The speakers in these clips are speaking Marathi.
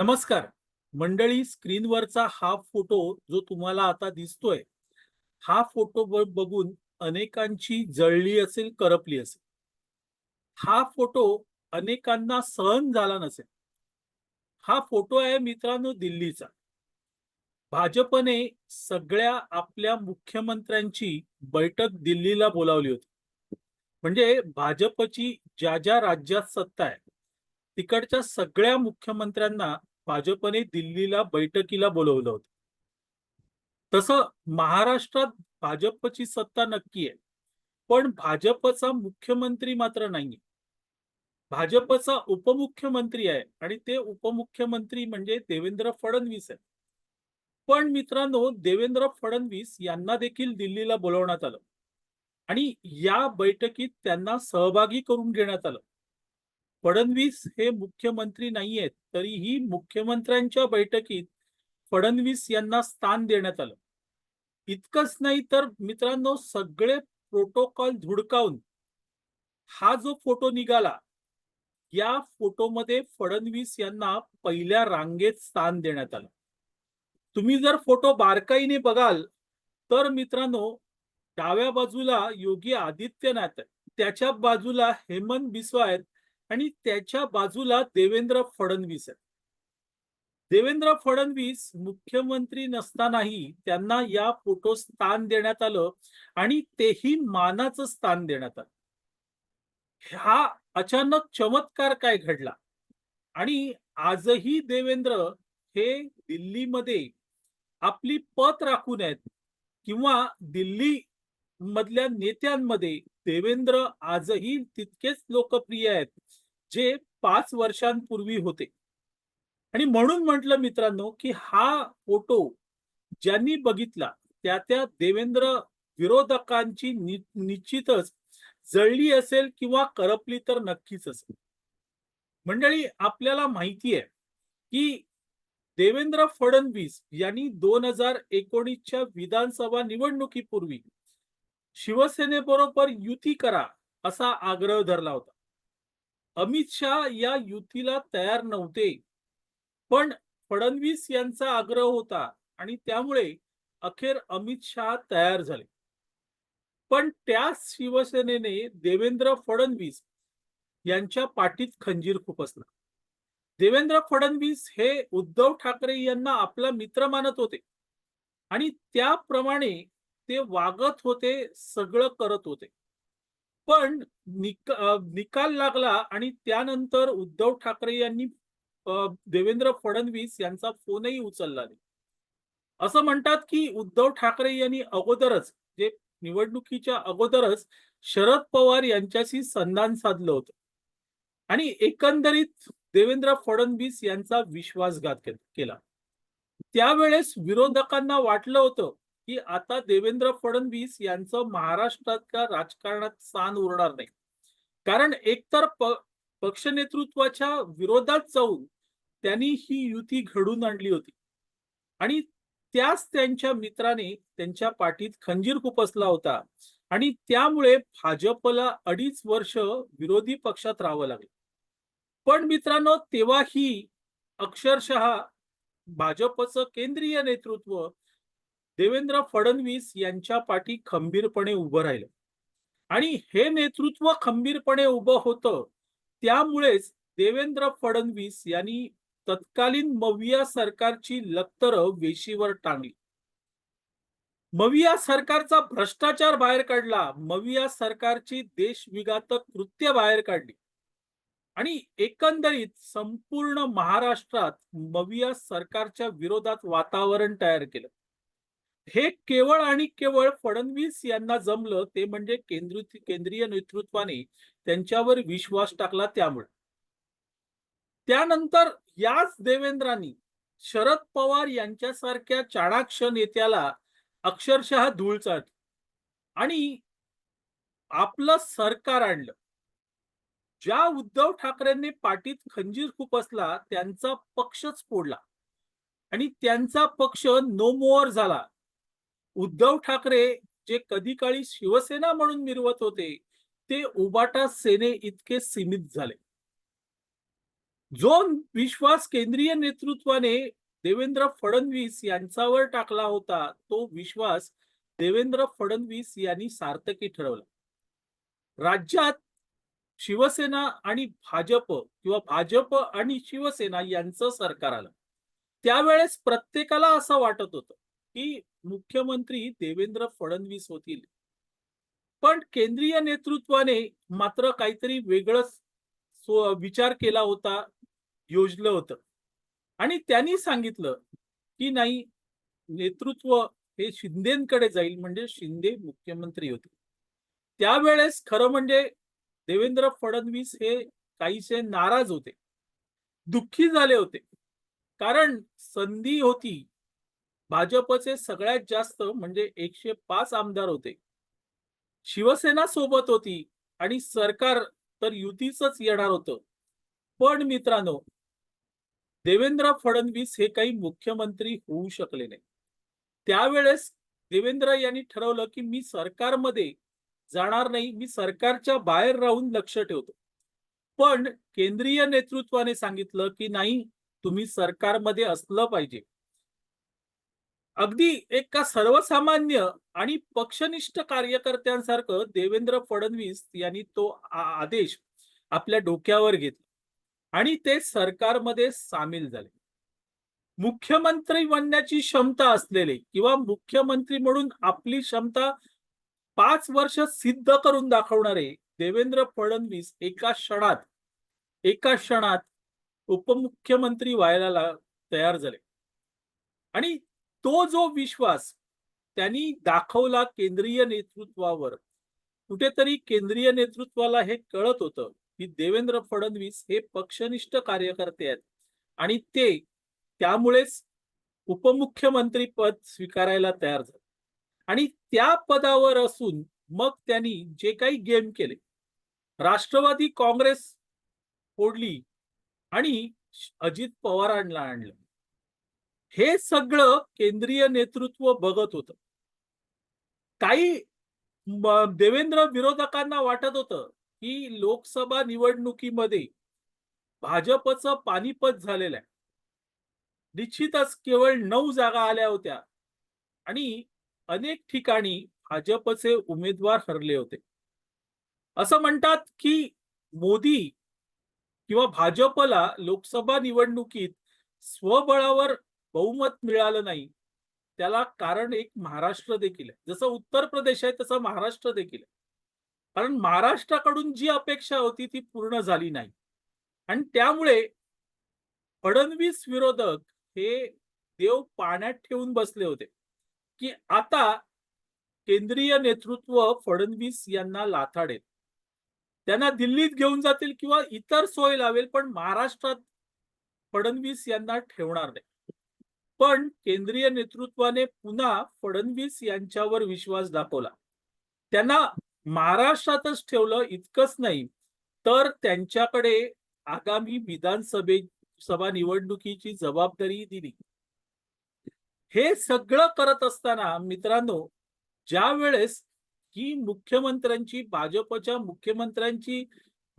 नमस्कार. मंडळी स्क्रीनवरचा हा फोटो जो तुम्हाला आता दिसतोय हा फोटो बघून अनेकांची जळली असेल करपली असेल. हा फोटो अनेकांना सहन झाला नसेल. हा फोटो आहे मित्रांनो दिल्लीचा. भाजपने सगळ्या आपल्या मुख्यमंत्र्यांची बैठक दिल्लीला बोलावली होती. म्हणजे भाजपची ज्या ज्या राज्यात सत्ता आहे तिकडच्या सगळ्या मुख्यमंत्र्यांना भाजपने दिल्लीला बैठकीला बोलवलं होतं. तसं महाराष्ट्रात भाजपची सत्ता नक्की आहे. पण भाजपचा मुख्यमंत्री मात्र नाहीये. भाजपचा उपमुख्यमंत्री आहे आणि ते उपमुख्यमंत्री म्हणजे देवेंद्र फडणवीस आहे पण मित्रांनो देवेंद्र फडणवीस यांना देखील दिल्लीला बोलवण्यात आलं. आणि या बैठकीत त्यांना सहभागी करून घेण्यात आलं. फडणवीस हे मुख्यमंत्री नाहीयेत तरीही मुख्यमंत्र्यांच्या बैठकीत फडणवीस यांना स्थान देण्यात आलं. इतकंच नाही तर मित्रांनो सगळे प्रोटोकॉल धुडकावून हा जो फोटो निघाला या फोटोमध्ये फडणवीस यांना पहिल्या रांगेत स्थान देण्यात आलं. तुम्ही जर फोटो बारकाईने बघाल तर मित्रांनो डाव्या बाजूला योगी आदित्यनाथ आहे त्याच्या बाजूला हेमंत बिस्वा आहेत आणि त्याच्या बाजूला देवेंद्र फडणवीस आहेत. देवेंद्र फडणवीस मुख्यमंत्री नसतानाही त्यांना या फोटो स्थान देण्यात आलं आणि तेही मानाचं स्थान देण्यात आलं. हा अचानक चमत्कार काय घडला? आणि आजही देवेंद्र हे दिल्लीमध्ये आपली पत राखून आहेत किंवा दिल्ली मधल्या नेत्यांमध्ये देवेंद्र आजही तितकेच लोकप्रिय आहेत जे पाच वर्षांपूर्वी होते. आणि म्हणून म्हटलं मित्रांनो की हा फोटो ज्यांनी बघितला त्या त्या देवेंद्र विरोधकांची निश्चितच जळली असेल किंवा करपली तर नक्कीच असेल. मंडळी आपल्याला माहिती आहे की देवेंद्र फडणवीस यांनी दोन हजार एकोणीसच्या विधानसभा निवडणुकीपूर्वी शिवसेनेबरोबर युती करा असा आग्रह धरला होता. अमित शहा या युतीला तयार नव्हते पण फडणवीस यांचा आग्रह होता आणि त्यामुळे अखेर अमित शहा तयार झाले. पण त्याच शिवसेनेने देवेंद्र फडणवीस यांच्या पाठीत खंजीर खुपसला देवेंद्र फडणवीस हे उद्धव ठाकरे यांना आपला मित्र मानत होते आणि त्याप्रमाणे ते वागत होते सगळं करत होते. पण निक निकाल लागला आणि त्यानंतर उद्धव ठाकरे यांनी देवेंद्र फडणवीस यांचा फोनही उचलला नाही. असं म्हणतात की उद्धव ठाकरे यांनी अगोदरच जे निवडणुकीच्या अगोदरच शरद पवार यांच्याशी संधान साधलं होतं. आणि एकंदरीत देवेंद्र फडणवीस यांचा विश्वासघात केला. त्यावेळेस विरोधकांना वाटलं होतं की आता देवेंद्र फडणवीस यांचं महाराष्ट्रातल्या राजकारणात स्थान उरणार नाही? कारण एकतर पक्ष नेतृत्वाच्या विरोधात जाऊन त्यांनी ही युती घडून आणली होती. आणि त्याच त्यांच्या मित्राने त्यांच्या पाठीत खंजीर खुपसला होता. आणि त्यामुळे भाजपला अडीच वर्ष विरोधी पक्षात राहावं लागलं. पण मित्रांनो तेव्हाही अक्षरशः भाजपचं केंद्रीय नेतृत्व देवेंद्र फडणवीस यांच्या पाठी खंबीरपणे उभं राहिलं. आणि हे नेतृत्व खंबीरपणे उभं होतं त्यामुळेच देवेंद्र फडणवीस यांनी तत्कालीन मविया सरकारची लक्तर वेशीवर टांगली. मविया सरकारचा भ्रष्टाचार बाहेर काढला मविया सरकारची देशविघातक कृत्य बाहेर काढली. आणि एकंदरीत संपूर्ण महाराष्ट्रात मविया सरकारच्या विरोधात वातावरण तयार केलं. हे केवळ आणि केवळ फडणवीस यांना जमलं ते म्हणजे केंद्र केंद्रीय नेतृत्वाने त्यांच्यावर विश्वास टाकला त्यामुळे. त्यानंतर याच देवेंद्रांनी शरद पवार यांच्यासारख्या चाणाक्ष नेत्याला अक्षरशः धूळ चाटली. आणि आपलं सरकार आणलं. ज्या उद्धव ठाकरेंनी पाठीत खंजीर खुपसला त्यांचा पक्षच फोडला. आणि त्यांचा पक्ष नो मोअर झाला. उद्धव ठाकरे जे कधी काळी शिवसेना म्हणून मिरवत होते ते उबाटा सेने इतके सीमित झाले. जो विश्वास केंद्रीय नेतृत्वाने देवेंद्र फडणवीस यांच्यावर टाकला होता तो विश्वास देवेंद्र फडणवीस यांनी सार्थकी ठरवला. राज्यात शिवसेना आणि भाजप किंवा भाजप आणि शिवसेना यांचं सरकार आलं. त्यावेळेस प्रत्येकाला असं वाटत होतं की मुख्यमंत्री देवेंद्र फडणवीस होतील. पण केंद्रीय नेतृत्वाने मात्र काहीतरी वेगळंच विचार केला होता योजलं होतं. आणि त्यांनी सांगितलं की नाही नेतृत्व हे शिंदेकडे जाईल म्हणजे शिंदे मुख्यमंत्री होते त्यावेळेस खरं म्हणजे देवेंद्र फडणवीस हे काहीसे नाराज होते. दुःखी झाले होते. कारण संधी होती. भाजपचे सगळ्यात जास्त म्हणजे एकशे पाच आमदार होते. शिवसेना सोबत होती आणि सरकार तर युतीच येणार होतं. पण मित्रांनो देवेंद्र फडणवीस हे काही मुख्यमंत्री होऊ शकले नाही. त्यावेळेस देवेंद्र यांनी ठरवलं की मी सरकारमध्ये जाणार नाही मी सरकारच्या बाहेर राहून लक्ष ठेवतो. पण केंद्रीय नेतृत्वाने सांगितलं की नाही तुम्ही सरकारमध्ये असलं पाहिजे. अगदी एका सर्वसामान्य आणि पक्षनिष्ठ कार्यकर्त्यांसारखं देवेंद्र फडणवीस यांनी तो आदेश आपल्या डोक्यावर घेतला आणि ते सरकारमध्ये सामील झाले. मुख्यमंत्री बनण्याची क्षमता असलेले किंवा मुख्यमंत्री म्हणून आपली क्षमता पाच वर्ष सिद्ध करून दाखवणारे देवेंद्र फडणवीस एका क्षणात एका क्षणात उपमुख्यमंत्री व्हायला ला- तयार झाले. आणि तो जो विश्वास त्यांनी दाखवला केंद्रीय नेतृत्वावर कुठेतरी केंद्रीय नेतृत्वाला हे कळत होतं की देवेंद्र फडणवीस हे पक्षनिष्ठ कार्यकर्ते आहेत. आणि ते त्यामुळेच उपमुख्यमंत्री पद स्वीकारायला तयार झाले. आणि त्या पदावर असून मग त्यांनी जे काही गेम केले राष्ट्रवादी काँग्रेस फोडली आणि अजित पवारांना आणलं. हे सगळं केंद्रीय नेतृत्व बघत होतं. काही देवेंद्र विरोधकांना वाटत होतं की लोकसभा निवडणुकीमध्ये भाजपचं पानिपत झालेलं आहे. निश्चितच केवळ नऊ जागा आल्या होत्या आणि अनेक ठिकाणी भाजपचे उमेदवार हरले होते. असं म्हणतात की मोदी किंवा भाजपला लोकसभा निवडणुकीत स्वबळावर बहुमत मिळालं नाही. त्याला कारण एक महाराष्ट्र देखील आहे. जसं उत्तर प्रदेश आहे तसं महाराष्ट्र देखील आहे. कारण महाराष्ट्राकडून जी अपेक्षा होती ती पूर्ण झाली नाही. आणि त्यामुळे फडणवीस विरोधक हे देव पाण्यात ठेवून बसले होते. की आता केंद्रीय नेतृत्व फडणवीस यांना लाथाडेल. त्यांना दिल्लीत घेऊन जातील किंवा इतर सोय लावेल पण महाराष्ट्रात फडणवीस यांना ठेवणार नाही. पण केंद्रीय नेतृत्वाने पुन्हा फडणवीस यांच्यावर विश्वास दाखवला. त्यांना महाराष्ट्रातच ठेवलं इतकंच नाही तर त्यांच्याकडे आगामी विधानसभे सभा निवडणुकीची जबाबदारी दिली. हे सगळं करत असताना मित्रांनो ज्या वेळेस ही मुख्यमंत्र्यांची भाजपच्या मुख्यमंत्र्यांची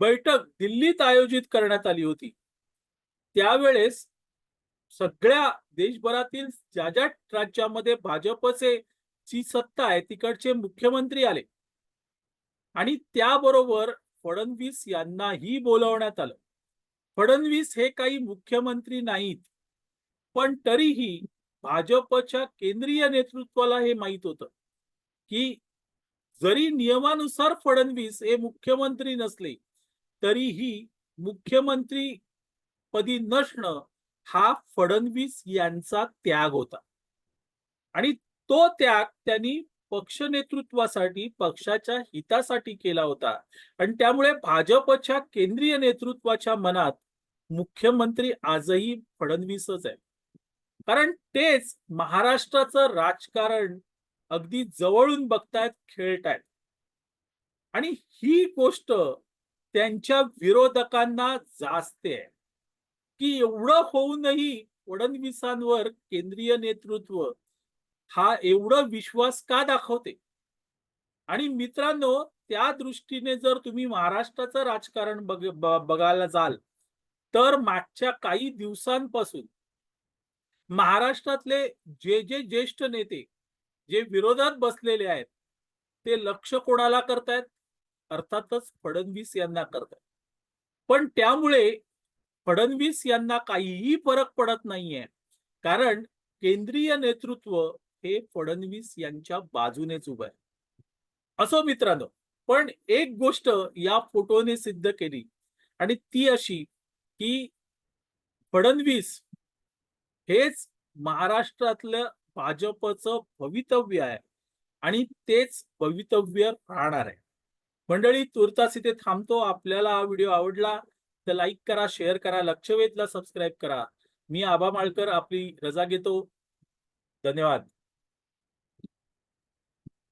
बैठक दिल्लीत आयोजित करण्यात आली होती त्यावेळेस सगळ्या देशभरातील ज्या ज्या राज्यामध्ये भाजपचे ची सत्ता आहे तिकडचे मुख्यमंत्री आले. आणि त्याबरोबर फडणवीस यांनाही बोलवण्यात आलं. फडणवीस हे काही मुख्यमंत्री नाहीत पण तरीही भाजपच्या केंद्रीय नेतृत्वाला हे माहीत होतं की जरी नियमानुसार फडणवीस हे मुख्यमंत्री नसले तरीही मुख्यमंत्री पदी नसणं हा फडणवीस यांचा त्याग होता. आणि तो त्याग त्यांनी पक्ष नेतृत्वासाठी पक्षाच्या हितासाठी केला होता. आणि त्यामुळे भाजपच्या केंद्रीय नेतृत्वाच्या मनात मुख्यमंत्री आजही फडणवीसच आहे कारण तेच महाराष्ट्राचं राजकारण अगदी जवळून बघतायत खेळतायत. आणि ही गोष्ट त्यांच्या विरोधकांना जास्त आहे. की एवढं होऊनही फडणवीसांवर केंद्रीय नेतृत्व हा एवढा विश्वास का दाखवते? आणि मित्रांनो त्या दृष्टीने जर तुम्ही महाराष्ट्राचं राजकारण बघ बघायला जाल तर मागच्या काही दिवसांपासून महाराष्ट्रातले जे जे ज्येष्ठ नेते जे विरोधात बसलेले आहेत ते लक्ष कोणाला करतायत? अर्थातच फडणवीस यांना करतायत. पण त्यामुळे फडणवीस यांना काहीही फरक पडत नाहीये. कारण केंद्रीय नेतृत्व हे फडणवीस यांच्या बाजूनेच उभं आहे. असो मित्रांनो पण एक गोष्ट या फोटोने सिद्ध केली आणि ती अशी की फडणवीस हेच महाराष्ट्रातलं भाजपचं भवितव्य आहे आणि तेच भवितव्य राहणार आहे. मंडळी तुर्तास इथे थांबतो. आपल्याला हा व्हिडिओ आवडला तर लाईक करा शेअर करा लक्षवेधला सबस्क्राईब करा. मी आबा माळकर आपली रजा घेतो. धन्यवाद.